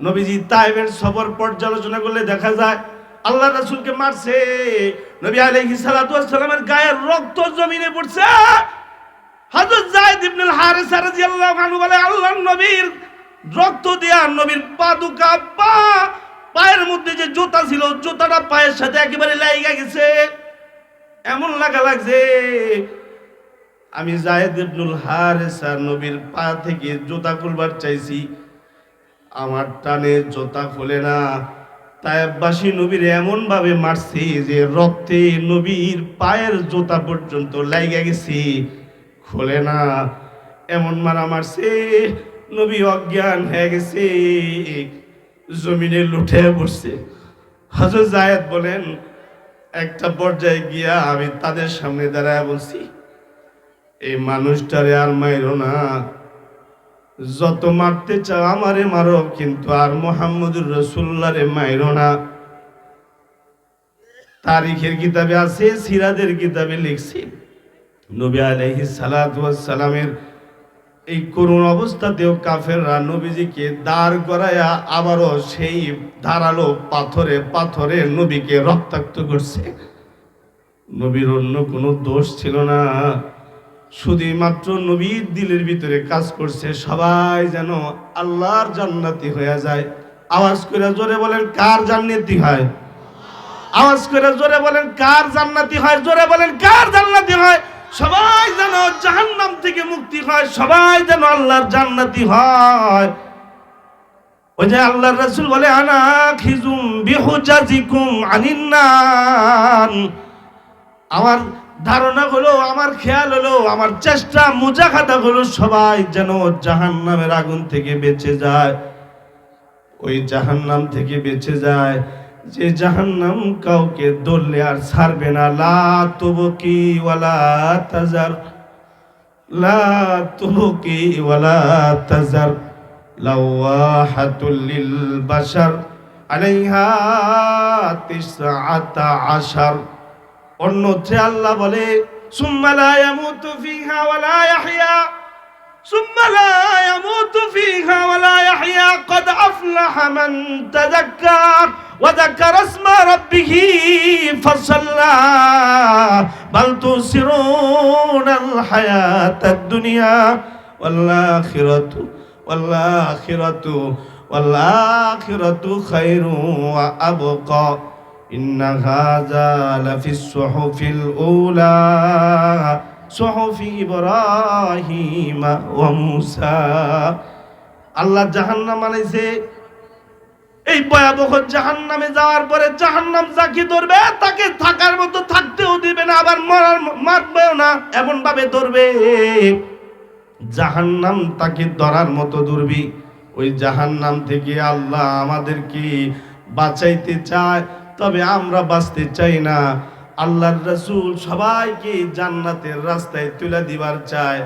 নবীজি তাইবের সবর পর্যালোচনা করলে দেখা যায় আল্লাহ রাসূলকে মারছে। নবী ওয়াস সালামের গায়ের রক্ত জমিনে পড়ছে। হযরত যায়েদ ইবনে হারিসা রাদিয়াল্লাহু আনহু বলে, আল্লাহর নবীর রক্ত দেয়া নবীর পাদুকা পা, পায়ের মধ্যে যে জুতা ছিল, জুতাটা পায়ের সাথে একেবারে লাইগা গেছে। এমন লাগা লাগছে। আমি জায়েদ ইবনুল হারিসা নবীর পা থেকে জুতা খুলবার চাইছি। আমার টানে জোতা খোলে না। তাইবাসী নবীর এমন ভাবে মারছি যে রক্তে নবীর পায়ের জোতা পর্যন্ত লাইগা গেছি, খোলে না। এমন মারা মারছে, নবী অজ্ঞান হয়ে গেছে, জমিনে লুঠে পড়ছে। হজর জায়েদ বলেন, একটা পর্যায়ে গিয়া আমি তাদের সামনে দাঁড়ায় বলছি, এই মানুষটারে আর মাইরো না। যত মারতে চাও আমারে মারো, কিন্তু আর মোহাম্মদুর রসুল্লারে মাইরো না। তারিখের কিতাবে আছে সিরাদের কিতাবে লিখছি। নবী আলাইহি সালামের এই করুণ অবস্থাতেও কাফেররা নবীজিকে দাঁড় করায়া আবারও সেই ধারালো পাথরে পাথরে নবীকে রক্তাক্ত করছে। নবীর অন্য কোনো দোষ ছিল না। শুধুমাত্র নবীর দিলের ভিতরে কাজ করছে, সবাই যেন আল্লাহর জান্নাতি হয়ে যায়। আওয়াজ করে জোরে বলেন, কার জান্নাতি হয়? আওয়াজ করে জোরে বলেন, কার জান্নাতি হয়? জোরে বলেন, কার জান্নাতি হয়? সবাই যেন জাহান্নাম থেকে মুক্তি হয় সবাই যেন আল্লাহর জান্নাতি হয়। ওই যে আল্লাহর রাসূল বলে, আনা খিজুম বিহুজাজিকুম আনিন্নান। আমার ধারণা হলো আমার খেয়াল হলো, আমার চেষ্টা মুজাহাদা হলো সবাই যেন জাহান্নামের আগুন থেকে বেঁচে যায়। ওই জাহান্নাম থেকে বেঁচে যায়। যে জাহান্নাম কাউকে ধরলে আর ছাড়বে না। লা তুবকি ওয়ালা তাজার। লা তুবকি ওয়ালা তাজার। লাওয়াহাতুল লিল বাশার। আলাইহা তিসআতা আশার। অন্যত্রে আল্লাহ বলে সুম্মা লা ইয়ামুতু ফিহা ওয়ালা ইয়াহইয়া ثم لا يموت فيها ولا يحيا قد أفلح من تذكر وذكر اسم ربه فصلى بل تؤثرون الحياة الدنيا والآخرة والآخرة والآخرة خير وأبقى إن هذا لفي الصحف الأولى صحف إبراهيم وموسى আল্লাহ জাহান্নাম আনাইছে এই ভয়াবহ জাহান্নামে যাওয়ার পরে জাহান্নাম যাকে ধরবে তাকে থাকার মতো থাকতেও দিবে না আবার মরার মারবেও না এমন ভাবে ধরবে জাহান্নাম তাকে ধরার মতো ধরবি ওই জাহান্নাম থেকে আল্লাহ আমাদেরকে বাঁচাইতে চায় তবে আমরা বাঁচতে চাই না। আল্লাহর রসুল সবাইকে জান্নাতের রাস্তায় তুলে দিবার চায়।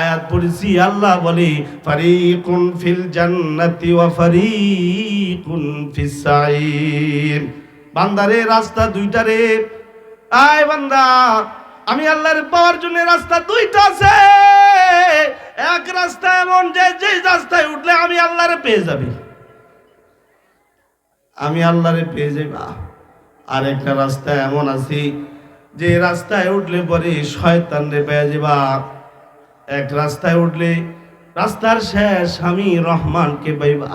আয়াত পড়েছি, আল্লাহ বলে, ফারিকুন ফিল জান্নাতি ফারিকুন ফিস সাইর বান্দারে রাস্তা দুইটা রে। আয় বান্দা, আমি আল্লাহর পাওয়ার জন্য রাস্তা দুইটা আছে। এক রাস্তা এমন যে যে রাস্তায় উঠলে আমি আল্লাহরে পেয়ে যাবি। আমি আল্লাহরে পেয়ে যাইবা। আর একটা রাস্তা এমন আছে যে রাস্তায় উঠলে পরে শয়তান রে পেয়ে যাবা। এক রাস্তায় উঠলে রাস্তার শেষ আমি রহমানকে পাইবা।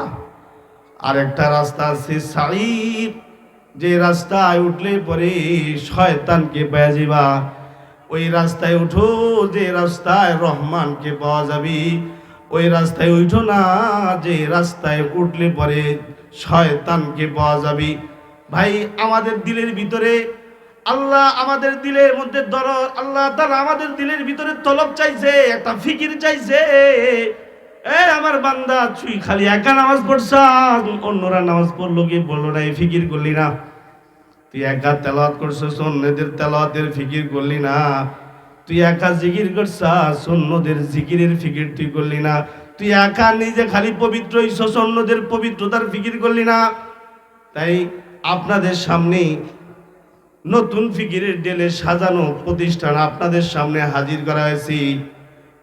আর একটা রাস্তা আছে সাইর যে রাস্তায় উঠলে পরে শয়তানকে পেয়ে যাবা। ওই রাস্তায় উঠো, যে রাস্তায় রহমানকে পাওয়া যাবে। ওই রাস্তায় উঠো না, যে রাস্তায় উঠলে পরে শয়তানকে পাওয়া যাবে। ভাই, আমাদের দিলের ভিতরে আল্লাহ আমাদের দিলের মধ্যে দর, আল্লাহ তারা আমাদের দিলের ভিতরে তলব চাইছে, একটা ফিকির চাইছে। এ আমার বান্দা, তুই খালি একা নামাজ পড়ছ অন্যরা নামাজ পড়ল কি বলল না, এই ফিকির করলি না। তুই একা তেলাওয়াত করছিস, অন্যদের তেলাওয়াতের ফিকির করলি না। তুই একা জিকির করছাস, অন্যদের জিকিরের ফিকির তুই করলি না। তুই একা নিজে খালি পবিত্র হইছস, অন্যদের পবিত্রতার ফিকির করলি না। তাই আপনাদের সামনে নতুন ফিকিরের ডেলে সাজানো প্রতিষ্ঠান আপনাদের সামনে হাজির করা হয়েছে।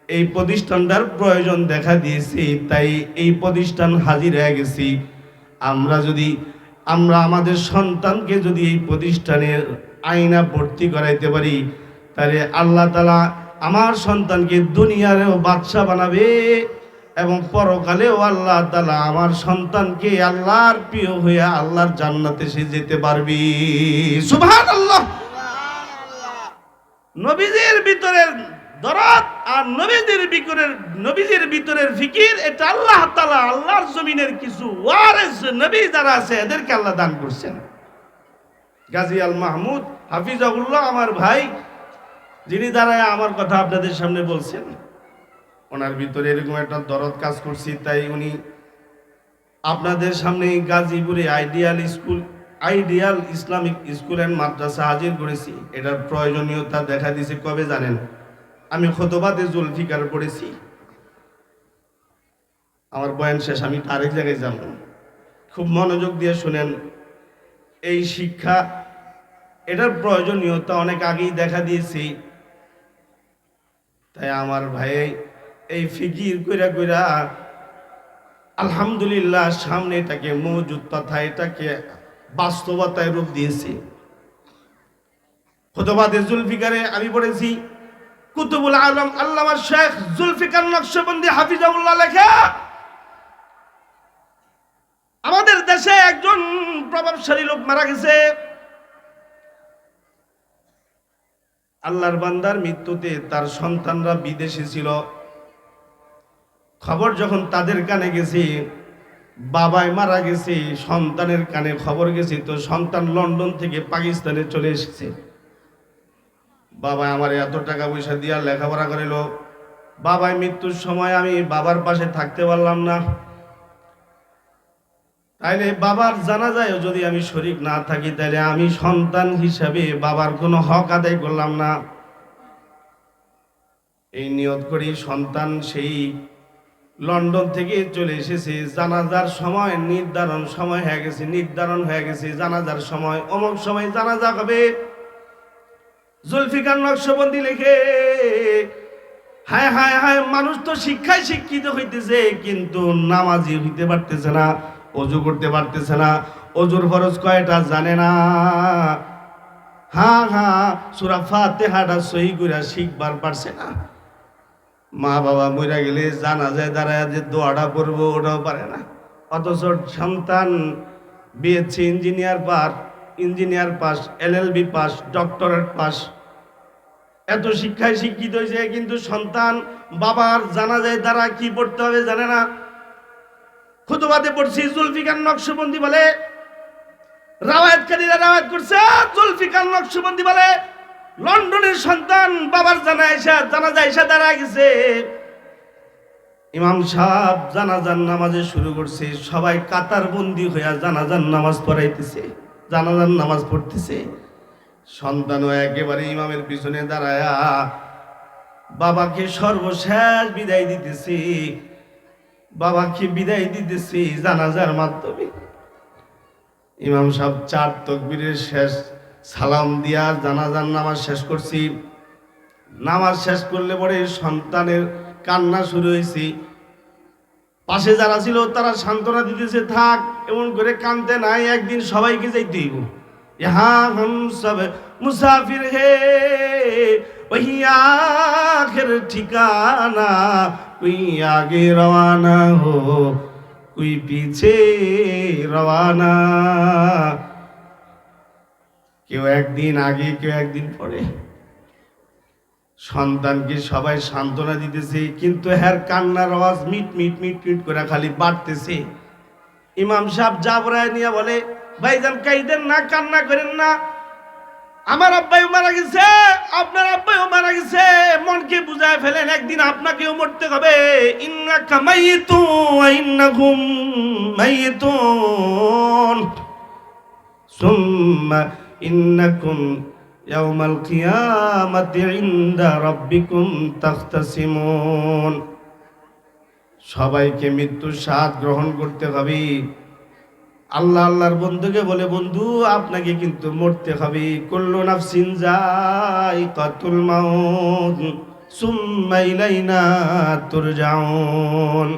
এই প্রতিষ্ঠানটার প্রয়োজন দেখা দিয়েছি, তাই এই প্রতিষ্ঠান হাজির হয়ে গেছি। আমরা যদি, আমরা আমাদের সন্তানকে যদি এই প্রতিষ্ঠানের আইনা ভর্তি করাইতে পারি, তাহলে আল্লাহ তালা আমার সন্তানকে দুনিয়ারেও বাদশা বানাবে। এবং পরকালেও আল্লাহ তালা আমার সন্তানকে আল্লাহর প্রিয় হয়ে আল্লাহর জান্নাতে সে যেতে পারবি। সুভান আল্লাহ নবীজির ভিতরের দরদ আর নবীজির ভিতরের নবীজির ভিতরের ফিকির, এটা আল্লাহ তাআলা আল্লাহর জমিনের কিছু ওয়ারিস নবী যারা আছে, এদেরকে আল্লাহ দান করছেন। গাজী আল মাহমুদ হাফিজাউল্লাহ আমার ভাই, যিনি দাঁড়ায় আমার কথা আপনাদের সামনে বলছেন। ওনার ভিতরে এরকম একটা দরদ কাজ করছি, তাই উনি আপনাদের সামনে গাজীপুরে ideal school, ideal Islamic school and মাদ্রাসা হাজির করেছি। এটার প্রয়োজনীয়তা দেখা দিয়েছে, কবে জানেন? আমি খতবাদে জুলফিকার পড়েছি। আমার বয়ান শেষ, আমি আরেক জায়গায় যাব। খুব মনোযোগ দিয়ে শুনেন, এই শিক্ষা, এটার প্রয়োজনীয়তা অনেক আগেই দেখা দিয়েছি। তাই আমার ভাই এই ফিকির কইরা কইরা আলহামদুলিল্লাহ সামনে এটাকে মজুদ তথা এটাকে বাস্তবতায় রূপ দিয়েছি। খতবাদে জুলফিকারে আমি পড়েছি, কুতুবুল আলম আল্লামা শেখ জুলফিকার নকশবন্দি হাফিজাউল্লাহ লেখা, আমাদের দেশে একজন প্রভাবশালী লোক মারা গেছে। আল্লাহর বান্দার মৃত্যুতে তার সন্তানরা বিদেশে ছিল। খবর যখন তাদের কানে গেছি, বাবাই মারা গেছে, সন্তানের কানে খবর গেছে, তো সন্তান লন্ডন থেকে পাকিস্তানে চলে এসেছে। বাবা আমার এত টাকা পয়সা দিয়া লেখাপড়া করিল। বাবাই মৃত্যুর সময় আমি বাবার পাশে থাকতে পারলাম না। তাইলে বাবার জানা যায় যদি আমি শরিক না থাকি, তাইলে আমি সন্তান হিসাবে বাবার কোনো হক আদায় করলাম না। এই নিয়ত করি সন্তান সেই লন্ডন থেকে চলে এসেছে। জানাজার সময়, নির্ধারণ সময় হয়ে গেছে, নির্ধারণ হয়ে গেছে, জানাজার সময়, অমুক সময় জানাজা হবে জুলফিকার নকশবন্দি লেখে, হায় হায় হায়, মানুষ তো শিক্ষায় শিক্ষিত হইতেছে, কিন্তু নামাজি হইতে পারতেছে না, অজু করতে পারতেছে না, অজুর ফরজ কয়টা জানে না। হ্যাঁ হ্যাঁ সুরা ফাতেহাটা সহি করে শিখবার পারছে না। মা বাবা মরে গেলে জানা যায় দাঁড়ায় যে দোয়াটা পড়ব ওটাও পারে না। অথচ সন্তান BSc engineer pass engineer pass LLB pass doctorate pass. এত শিক্ষায় শিক্ষিত হয়েছে কিন্তু সন্তান বাবার জানা যায় দ্বারা কি পড়তে হবে জানে না। খুদবাদে পড়ছি, জুলফিকার নকশবন্দি বলে। রাওয়ায়াতকারীরা রাওয়ায়াত করছে, জুলফিকার নকশবন্দি বলে। লন্ডনের সন্তান বাবার জানা এসা, জানাজা এসা দাঁড়া গেছে। ইমাম সাহেব জানাজার নামাজে শুরু করছে, সবাই কাতার বন্দি হইয়া জানাজার নামাজ পড়াইতেছে, জানাজার নামাজ পড়তেছে। সন্তানও একেবারে ইমামের পিছনে দাঁড়ায়া বাবাকে সর্বশেষ বিদায় দিতেছি, বাবাকে বিদায় দিতেছি জানাজার মাধ্যমে। ইমাম সাহেব চার তকবীরের শেষ সালাম দিয়া জানাজার নামাজ শেষ করছি নামাজ শেষ করলে পরে সন্তানের কান্না শুরু হয়েছে পাশে যারা ছিল তারা সান্ত্বনা দিতেছে থাক এমন করে কানতে নাই একদিন সবাইকে যাইতে হইব यहाँ हम सब मुसाफिर है वही आखिर ठिकाना कोई आगे रवाना हो कोई पीछे रवाना কেউ একদিন আগে, কেউ একদিন পরে। সন্তানকে সবাই সান্ত্বনা দিতেছে, কিন্তু হ্যার কান্নার আওয়াজ মিট মিট মিট মিট করে খালি বাড়তেছে। ইমাম সাহেব জাবরায় নিয়ে বলে, ভাইজান, কাইদেন না, কান্না করেন না। আমার আব্বাইও মারা গেছে, আপনার আব্বাইও মারা গেছে। মনকে বুঝায় ফেলেন, একদিন আপনাকেও মরতে হবে। ইন্না কামাইতু ইন্নাকুম মাইতুন। সুম্মা ইন্নাকুম ইয়াউমাল কিয়ামাতি ইনদা রাব্বিকুম তাখতাসিমুন। সবাইকে মৃত্যুর স্বাদ গ্রহণ করতে হবে। আল্লাহ আল্লাহর বন্ধুকে বলে, বন্ধু, আপনাকে কিন্তু মরতে হবে। কুল্লু নাফসিন যায়িকাতুল মাউত, সুম্মা ইলাইনা তুরজাউন।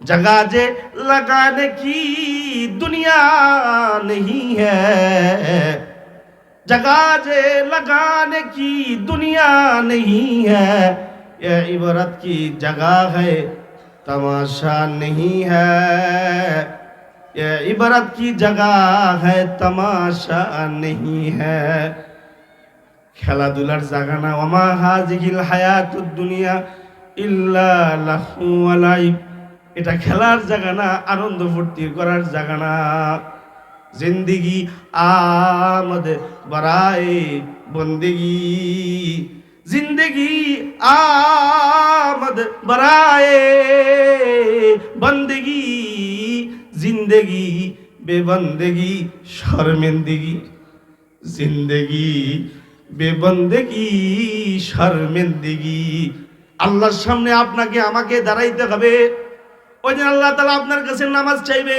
जगह जे लगाने की दुनिया नहीं है जगह जे लगाने की दुनिया नहीं है ये इबरत की जगह है तमाशा नहीं है ये इबरत की जगह है तमाशा नहीं है খেলাধুলার জায়গা না ওমা হাজিগিল হায়াতুদ দুনিয়া ইল্লা লাহু ওয়া লাইব এটা খেলার জায়গা না, আনন্দ ফুর্তি করার জায়গা না। জিন্দিগি আমদ বরায়ে বন্দেগি। জিন্দগি আমদ বরায়ে বন্দেগি। জিন্দগি বেবন্দেগি, শর্মিন্দগি। জিন্দগি বেবন্দেগি, শর্মিন্দগি। আল্লাহর সামনে আপনাকে, আমাকে দাঁড়াইতে হবে। আল্লাহ তালা আপনার কাছে নামাজ চাইবে।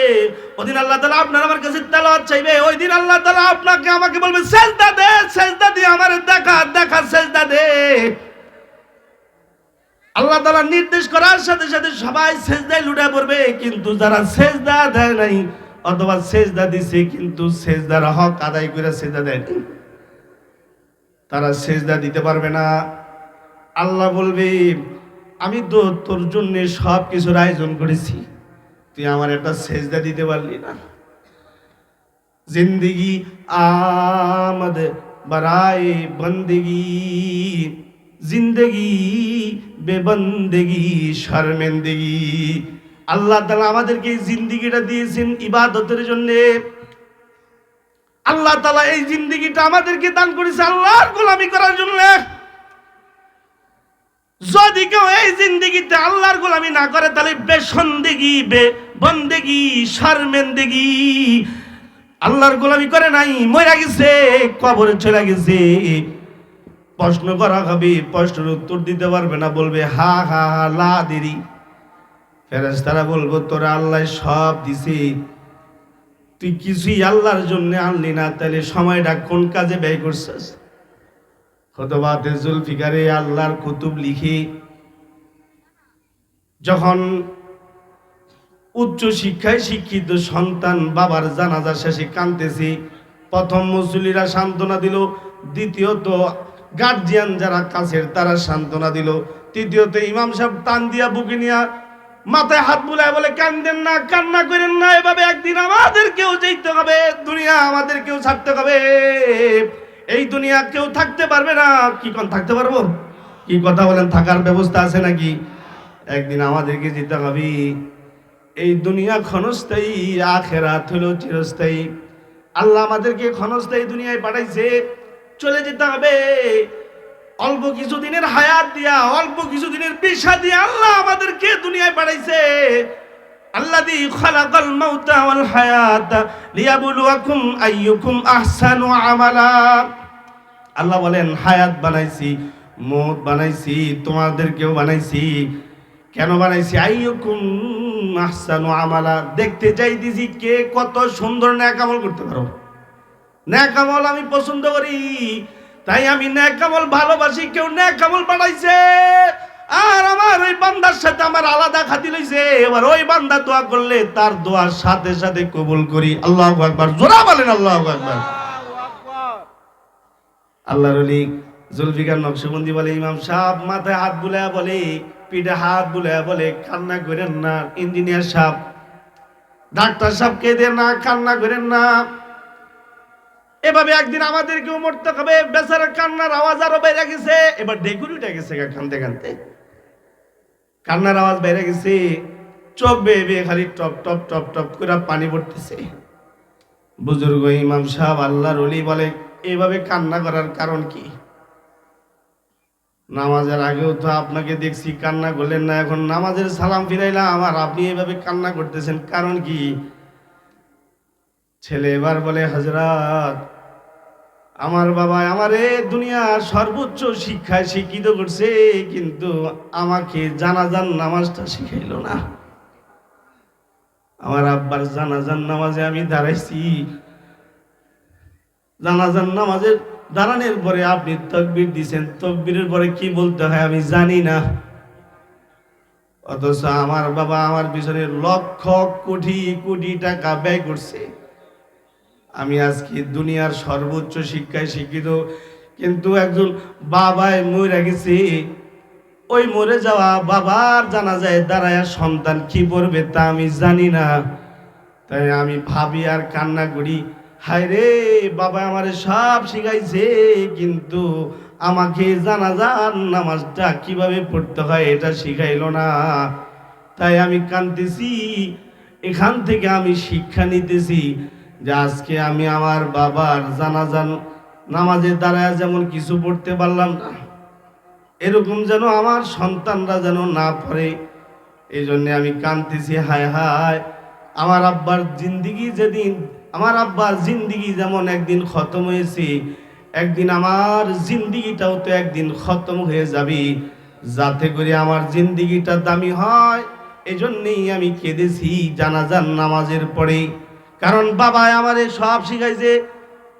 আল্লাহ তালা আপনার আমার কাছে তেলাওয়াত চাইবে। ওই দিন আল্লাহ তালা আপনাকে আমাকে বলবে, সেজদা দে, সেজদা দিয়ে আমার দেখা দেখা, সেজদা দে। আল্লাহ তালা নির্দেশ করার সাথে সাথে সবাই সেজদায় লুটে পড়বে, কিন্তু যারা সেজদা দেয় নাই, অথবা সেজদা দিছে, কিন্তু সেজদার হক আদায় করে সেজদা দেয়নি তারা সেজদা দিতে পারবে না। আল্লাহ বলবে আমি তো তোর জন্য সব কিছুর আয়োজন করেছি। তুই আমার একটা সেজদা দিতে পারলি না। জিন্দিগি আমদ বরায়ে বন্দেগি, জিন্দেগি বেবন্দেগি শর্মেন্দেগি। আল্লাহ তালা আমাদেরকে এই জিন্দিগিটা দিয়েছেন ইবাদতের জন্যে। আল্লাহ তালা এই জিন্দিগিটা আমাদেরকে দান করেছে আল্লাহর গোলামি করার জন্য। যদি কেউ এই জিন্দিগিতে আল্লাহর গোলামি না করে, তাহলে বেসন্দেগি, বে বন্দেগি, শর্মেন্দেগি। আল্লাহর গোলামি করে নাই মরে গেছে, কবরে চলে গেছে। প্রশ্ন করা হবে, প্রশ্নের উত্তর দিতে পারবে না, বলবে, হা হা হা, লা, দেরি। ফেরেশতারা বলব, তোরা আল্লাহ সব দিছে। তুই কিছুই আল্লাহর জন্য আনলি না, তাহলে সময়টা কোন কাজে ব্যয় করছিস? খতবাতে জুলফিকারে আল্লাহর কুতুব লিখে যখন উচ্চ শিক্ষায় শিক্ষিত সন্তান বাবার জানাজা শেষে কাঁদতেছে, প্রথম মুসলিরা সান্ত্বনা দিল, দ্বিতীয়ত গার্জিয়ান যারা কাছের তারা সান্ত্বনা দিল, তৃতীয়ত ইমাম সাহেব টান দিয়া বুকে নিয়া মাথায় হাত বুলায় বলে, কান্দেন না, কান্না করেন না, এভাবে একদিন আমাদেরকেও যেতে হবে, দুনিয়া আমাদেরকেও ছাড়তে হবে। এই দুনিয়া কেউ থাকতে পারবে না কি কোন থাকতে পারব? কি কথা বলেন, থাকার ব্যবস্থা আছে নাকি? একদিন আমাদেরকে যেতে হবে এই দুনিয়া ক্ষণস্থায়ী, আখেরাত হলো চিরস্থায়ী। আল্লাহ আমাদেরকে ক্ষণস্থায়ী দুনিয়ায় পাঠাইছে। চলে যেতে হবে। অল্প কিছু দিনের হায়াত দিয়া, অল্প কিছু দিনের পেশা দিয়ে আল্লাহ আমাদেরকে দুনিয়ায় পাঠাইছে। আল্লাযী খালাকাল মাউতা ওয়াল হায়াত লিয়াবলুয়াকুম আইয়ুকুম আহসানু আমালা। আল্লাহ বলেন, হায়াত বানাইছি, মৌত বানাইছি, তোমাদেরকেও বানাইছি। কেন বানাইছি? আইয়ুকুম আহসানু আমালা। দেখতে চাইতেছি কে কত সুন্দর ন্যাক আমল করতে পারো। ন্যাক আমল আমি পছন্দ করি, তাই আমি ন্যাক আমল ভালোবাসি, কেউ ন্যাক আমল বানাইছে। আর আমার ওই বান্দার সাথে আমার আলাদা খাতি লইছে। এবার ওই বান্দা দোয়া করলে তার দোয়ার সাথে সাথে কবুল করি। আল্লাহ আকবার। জোরা বলেন আল্লাহ আকবার। আল্লাহর অলি জুলফিকার নকশবন্দি বলে, ইমাম সাহেব মাথায় হাত বুলায়া বলে, পিঠে হাত বুলায়া বলে, কান্না করেন না। ইঞ্জিনিয়ার সাহেব, ডাক্তার সাহেব কেঁদে না, কান্না করেন না। এভাবে একদিন আমাদেরকেও মরতে হবে। বেচারা কান্নার আওয়াজ আরও বেড়ে গেছে। এবার ডেকুর উঠে গেছে কানতে কানতে। কান্নার আওয়াজ বেড়ে গেছে। চোখ বেয়ে বেয়ে খালি টপ টপ টপ টপ করে পানি পড়তেছে। বুজুর্গ ইমাম সাহেব আল্লাহর অলি বলে এইভাবে কান্না করার কারণ কি? নামাজের আগেও তো আপনাকে দেখছি কান্না করলেন না, এখন নামাজের সালাম ফিরাইলাম আমার আপনি এইভাবে কান্না করতেছেন, কারণ কি? ছেলে এবার বলে হজরত আমার বাবা আমার দুনিয়ার সর্বোচ্চ শিক্ষায় শিক্ষিত করছে, কিন্তু আমাকে জানাজান নামাজটা শিখাইল না। আমার আব্বার জানাজান নামাজে আমি দাঁড়াইছি জানাজান নামাজের দাঁড়ানোর পরে আপনি তকবির দিছেন। তকবিরের পরে কি বলতে হয় আমি জানি না। অথচ আমার বাবা আমার পিছনে লক্ষ কোটি কোটি টাকা ব্যয় করছে। আমি আজকে দুনিয়ার সর্বোচ্চ শিক্ষায় শিক্ষিত, কিন্তু একজন বাবায় মরে গেছে। ওই মরে যাওয়া বাবার জানা যায় দাঁড়ায় সন্তান কি পড়বে তা আমি জানি না। তাই আমি ভাবি আর কান্না করি হায় রে বাবা আমারে সব শিখাইছে, কিন্তু আমাকে জানাজার নামাজটা কীভাবে পড়তে হয় এটা শিখাইলো না। তাই আমি কানতেছি এখান থেকে আমি শিক্ষা নিতেছি যে আজকে আমি আমার বাবার জানাজান নামাজের দ্বারা যেমন কিছু পড়তে পারলাম না, এরকম যেন আমার সন্তানরা যেন না পড়ে। এই জন্য আমি কানতেছি হায় হায়, আমার আব্বার জিন্দিগি যেদিন আমার আব্বার জিন্দিগি যেমন একদিন খতম হয়েছে, একদিন আমার জিন্দিগিটাও তো একদিন খতম হয়ে যাবে। যাতে করে আমার জিন্দিগিটা দামি হয় এই জন্যেই আমি কেঁদেছি জানাজান নামাজের পরে। কারণ বাবা আমারে সব শিখাইছে,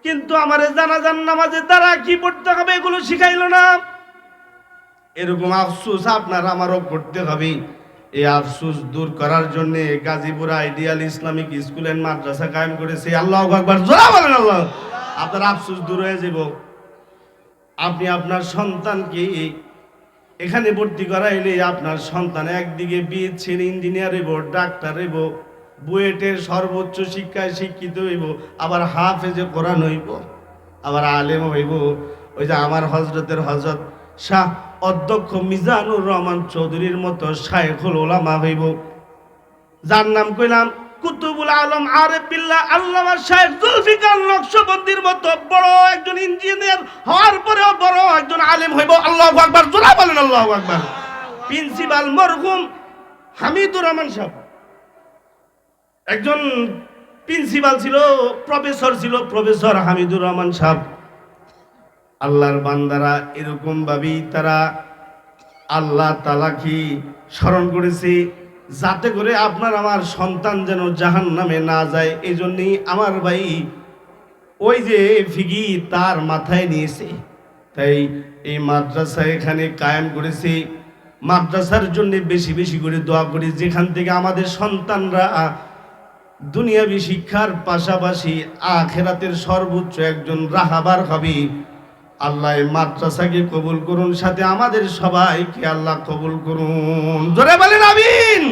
কিন্তু আমারে জানাজান নামাজের দ্বারা কি পড়তে হবে এগুলো শিখাইল না। এরকম আফসোস আপনার আমারও করতে হবে। এই আফসুস দূর করার জন্য Gazipur ideal Islamic school and মাদ্রাসা কায়েম করেছে। আল্লাহ আকবার, জোরা বলেন আল্লাহ। আপনার আফসুস দূর হয়ে যাব। আপনি আপনার সন্তানকে এখানে ভর্তি করাইলে আপনার সন্তান একদিকে বিএসসির ইঞ্জিনিয়ার হইব, ডাক্তার হইব বুয়েটের সর্বোচ্চ শিক্ষায় শিক্ষিত হইব, আবার হাফেজে কোরআন হইব, আবার আলেম হইব। ওই যে আমার হজরতের হজরত শাহ অধ্যক্ষ মিজানুর রহমান চৌধুরীর মতো শায়েখুল ওলামা হইব। যার নাম কইলাম কুতুবুল আলম আরেফ বিল্লাহ আল্লামা শাহেখ জুলফিকার নকশবন্দির মতো বড় একজন ইঞ্জিনিয়ার হওয়ার পরেও বড় একজন আলেম হইব। আল্লাহ আকবার, জোরা বলেন আল্লাহ আকবার। প্রিন্সিপাল মরহুম হামিদুর রহমান সাহেব। একজন প্রিন্সিপাল ছিল, প্রফেসর ছিল, প্রফেসর হামিদুর রহমান সাহেব। আল্লাহর বান্দারা এরকম ভাবেই তারা আল্লাহ তালাকি স্মরণ করেছে, যাতে করে আপনার আমার সন্তান যেন জাহান নামে না যায়। এই জন্যই আমার ভাই ওই যে ফিগি তার মাথায় নিয়েছে। তাই এই মাদ্রাসা এখানে কায়েম করেছে। মাদ্রাসার জন্য বেশি বেশি করে দোয়া করি, যেখান থেকে আমাদের সন্তানরা দুনিয়াবি শিক্ষার পাশাপাশি আখেরাতের সর্বোচ্চ একজন রাহাবার হবে। আল্লাহ মাদ্রাসাকে কবুল করুন, সাথে আমাদের সবাইকে আল্লাহ কবুল করুন। জোরে বলেন আমিন।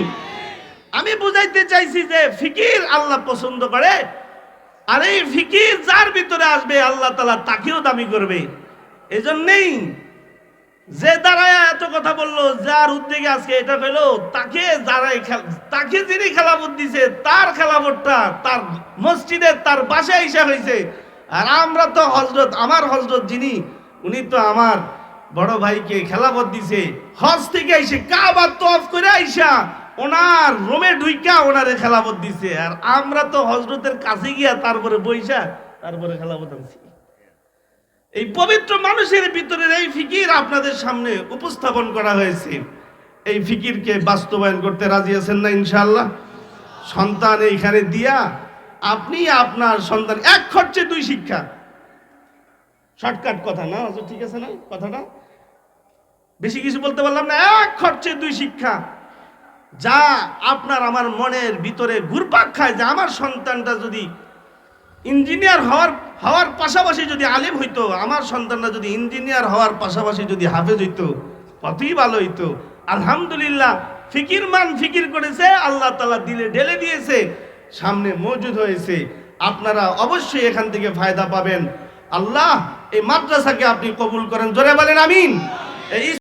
আমি বুঝাইতে চাইছি যে ফিকির আল্লাহ পছন্দ করে, আর এই ফিকির যার ভিতরে আসবে, আল্লাহ তালা তাকেও দামি করবে। এই জন্যেই যে দাঁড়ায় এত কথা বলল, যার উদ্যোগে আজকে এটা পেল, তাকে যারাই তাকে যিনি খেলাফত দিছে, তার খেলাফতটা, তার মসজিদে তার বাসায় হিসাব হয়েছে আর আমরা তো হজরত, আমার হজরত যিনি, উনি তো আমার বড় ভাইকে খেলাফত দিছে। হজ থেকে আইসে কাবার তফ করে আইসা ওনার রোমে ঢুইকা ওনারে খেলাফত দিছে। আর আমরা তো হজরতের কাছে গিয়া তারপরে বইসা তারপরে খেলাফত আনছি। এই পবিত্র মানুষের ভিতরের এই ফিকির আপনাদের সামনে উপস্থাপন করা হয়েছে। এই ফিকিরকে বাস্তবায়ন করতে রাজি আছেন না ইনশাল্লাহ সন্তান এইখানে দিয়া আপনি আপনার সন্তান এক খরচে দুই শিক্ষা। শর্টকাট কথা না হুজুর, ঠিক আছে না? কথাটা? বেশি কিছু বলতে পারলাম না এক খরচে দুই শিক্ষা। যা আপনার আমার মনের ভিতরে ঘুরপাক খায় যে আমার সন্তানটা যদি ইঞ্জিনিয়ার হওয়ার হওয়ার পাশাপাশি যদি আলিম হইতো আমার সন্তানরা যদি ইঞ্জিনিয়ার হওয়ার পাশাপাশি যদি হাফেজ হইতো কতই ভালো হইতো। আলহামদুলিল্লাহ ফিকির মান ফিকির করেছে আল্লাহ তালা দিলে ঢেলে দিয়েছে। সামনে মজুদ হয়েছে। আপনারা অবশ্যই এখান থেকে ফায়দা পাবেন। আল্লাহ, এই মাদ্রাসাকে আপনি কবুল করেন। জোরে বলেন, আমিন। এই